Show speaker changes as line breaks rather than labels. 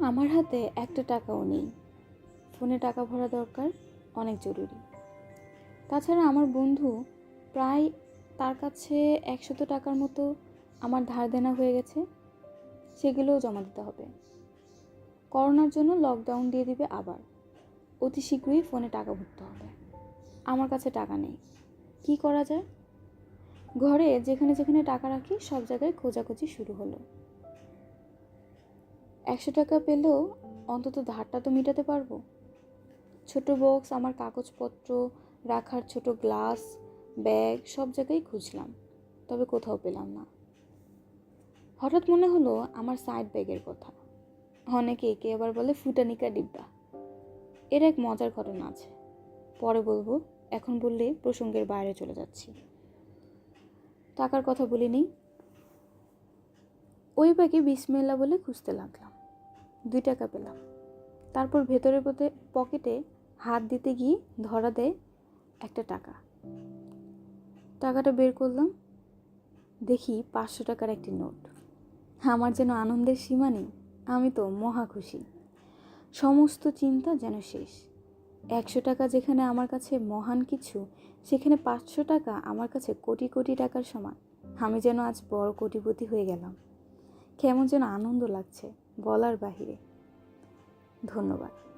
আমার হাতে একটা টাকাও নেই। ফোনে টাকা ভরা দরকার অনেক জরুরি। তাছাড়া আমার বন্ধু প্রায় তার কাছে একশত টাকার মতো আমার ধার দেনা হয়ে গেছে, সেগুলোও জমা দিতে হবে। করোনার জন্য লকডাউন দিয়ে দিবে আবার। অতি শীঘ্রই ফোনে টাকা ভরতে হবে। আমার কাছে টাকা নেই। কি করা যায়? ঘরে যেখানে যেখানে টাকা রাখি, সব জায়গায় খোঁজাখুঁজি শুরু হলো। একশো টাকা পেলেও অন্তত ধারটা তো মেটাতে পারব। ছোট বক্স আমার কাগজপত্র, রাখার ছোট গ্লাস ব্যাগ সব জায়গায় খুঁজলাম, তবে কোথাও পেলাম না। হঠাৎ মনে হলো আমার সাইড ব্যাগের কথা। অনেকে একে আবার বলে ফুটানিকা ডিব্বা। এর এক মজার ঘটনা আছে। পরে বলব, এখন বললে প্রসঙ্গের বাইরে চলে যাচ্ছি। টাকার কথা বলিনি। ওই ব্যাগে বিসমেল্লা বলে খুঁজতে লাগলাম। দুই টাকা পেলাম। তারপর ভেতরে পথে পকেটে হাত দিতে গিয়ে ধরা দেয় একটা টাকা। টাকাটা বের করলাম। দেখি পাঁচশো টাকার একটি নোট। আমার যেন আনন্দের সীমা নেই, আমি তো মহা খুশি। সমস্ত চিন্তা যেন শেষ। একশো টাকা যেখানে আমার কাছে মহান কিছু, সেখানে পাঁচশো টাকা আমার কাছে কোটি কোটি টাকার সমান। আমি যেন আজ বড় কোটিপতি হয়ে গেলাম। কেমন যেন আনন্দ লাগছে। বলার বাহিরে। ধন্যবাদ।